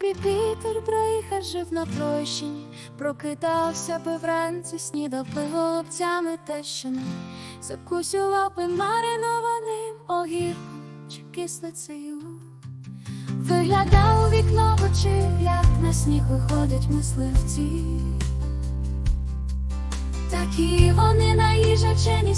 Дніпрі Пітер проїхав на Тройщині, прокидався би вранці, снідав би голубцями тещини, закусював би маринованим огірком чи кислицею. Виглядав у вікно очі, як на сніг виходять мисливці. Такі вони наїжачені,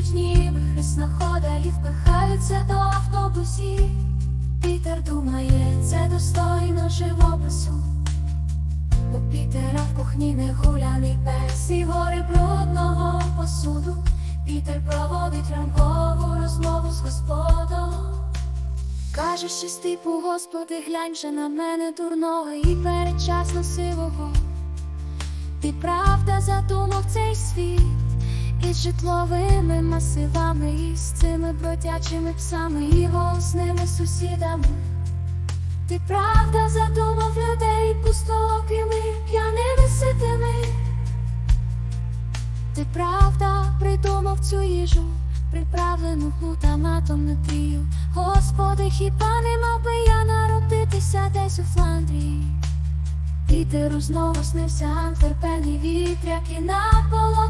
ідуть ніби хреснохода і впихаються до автобусів. Пітер думає, це достойно живопису. У Пітера в кухні не гуляний пес і гори брудного посуду. Пітер проводить ранкову розмову з господом. Каже щось типу, Господи, глянь же на мене дурного і передчасно сивого. Ти правда задумав цей світ із житловими масивами, і з цими бродячими псами і голосними сусідами. Ти правда задумав людей пустолокими, п'яними ситими. Ти правда придумав цю їжу, приправлену глутаматом на трію. Господи, хіба не мав би я народитися десь у Фландрії? Пітеру знову снився антверпений вітряк і на Пітер плакав у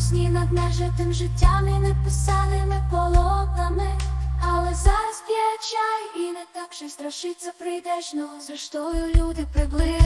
сні над нежитим життям і неписаними полотнами. Але зараз п'є чай і не так же страшиться прийдешного. Зрештою люди приблизно